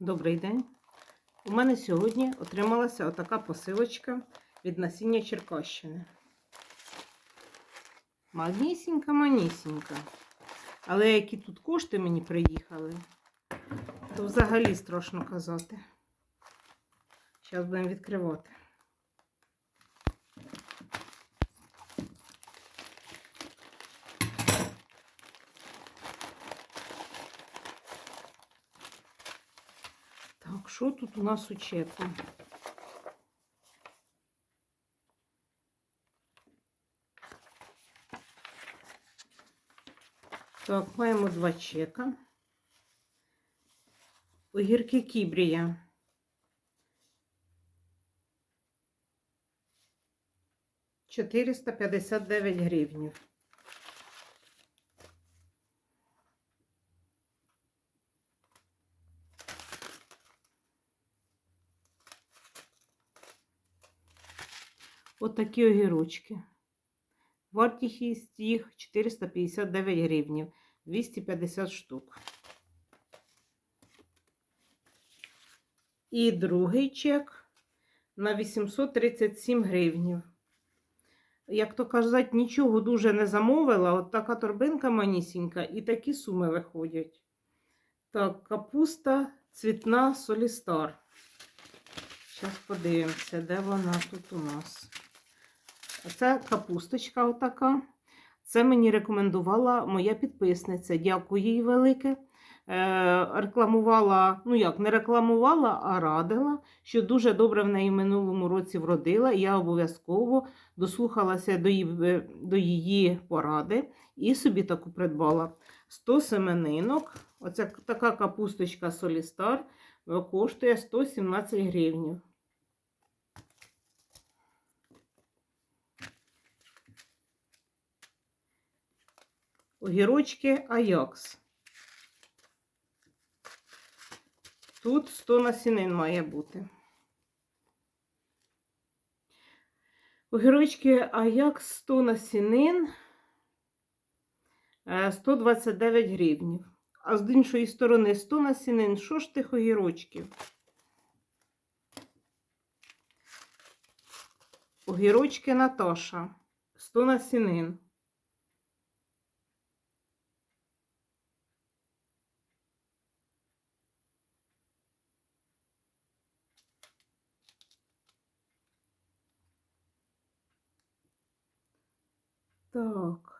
Добрий день. У мене сьогодні отрималася отака посилочка від насіння Черкащини. Магнісінька, манісінька. Але які тут кошти мені приїхали, то взагалі страшно казати. Зараз будемо відкривати. Так, що тут у нас у чеку? Так, маємо два чека. Огірки Кібрія. Чотириста п'ятдесят дев'ять гривнів. Отакі огірочки. Вартість їх 459 гривнів, 250 штук. І другий чек на 837 гривнів. Як то кажуть, нічого дуже не замовила. От така торбинка манісінька і такі суми виходять. Так, капуста цвітна солістар. Зараз подивимося, де вона тут у нас. Це капусточка отака. Це мені рекомендувала моя підписниця. Дякую їй велике. Е, рекламувала, ну як, не рекламувала, а радила, що дуже добре в неї в минулому році вродила. Я обов'язково дослухалася до її, до її поради і собі таку придбала. 100 семенинок. Оця така капусточка Солістар коштує 117 гривень. Огірочки Аякс. Тут 100 насінин має бути. Огірочки Аякс 100 насінин 129 гривнів. А з іншої сторони 100 насінин. Що ж тих огірочків? Огірочки Наташа 100 насінин. Так.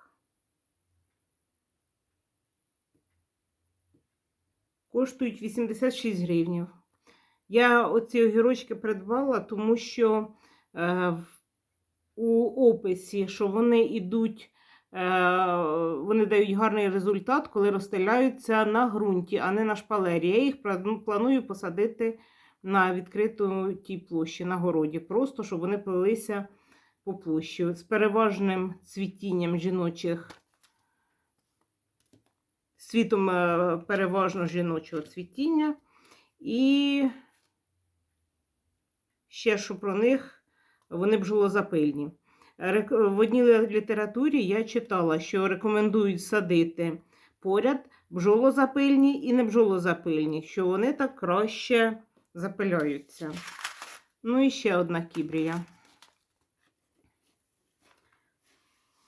Коштують 86 гривнів. Я оці огірочки придбала, тому що е, у описі, що вони йдуть, е, вони дають гарний результат, коли розстеляються на ґрунті, а не на шпалері. Я їх планую посадити на відкриту тій площі, на городі, просто щоб вони плелися по площі з переважним цвітінням жіночих, світом е, переважно жіночого цвітіння. І ще що про них вони бджолозапильні. В одній літературі я читала, що рекомендують садити поряд бджолозапильні і не бджолозапильні, що вони так краще запиляються. Ну і ще одна кібрія.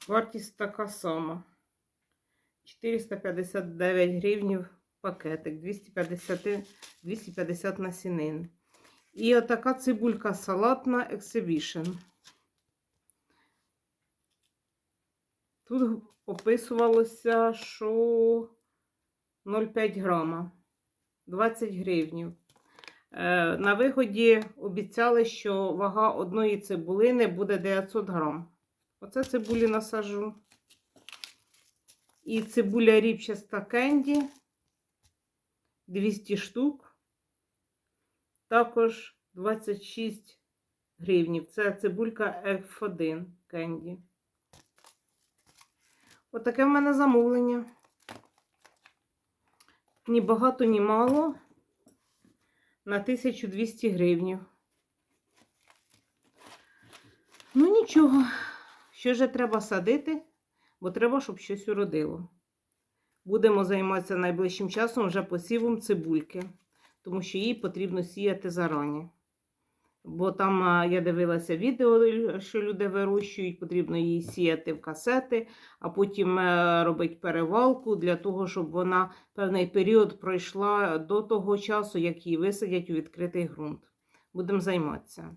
Вартість така сама. 459 гривнів пакетик, 250, 250 насінин. І отака цибулька салатна Exhibition. Тут описувалося, що 0,5 грама, 20 гривнів. Е, На виході обіцяли, що вага одної цибулини буде 900 грам. Оце цибулі насажу. І цибуля ріпчаста кенді 200 штук. Також 26 гривнів. Це цибулька F1 кенді. Отаке в мене замовлення. Ні багато, ні мало. На 1200 гривнів. Ну, нічого. Що же треба садити? Бо треба, щоб щось уродило. Будемо займатися найближчим часом вже посівом цибульки. тому що її потрібно сіяти зарані. Бо там я дивилася відео, що люди вирощують, потрібно її сіяти в касети, а потім е, робити перевалку для того, щоб вона певний період пройшла до того часу, як її висадять у відкритий ґрунт. Будемо займатися.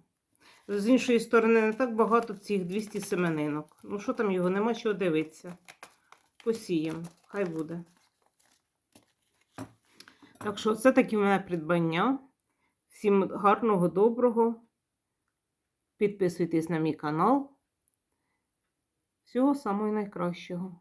З іншої сторони, не так багато цих 200 семенинок. Ну, що там його, нема чого дивитися. Посіємо, хай буде. Так що, це такі в мене придбання. Всім гарного, доброго. Підписуйтесь на мій канал. Всього самого найкращого.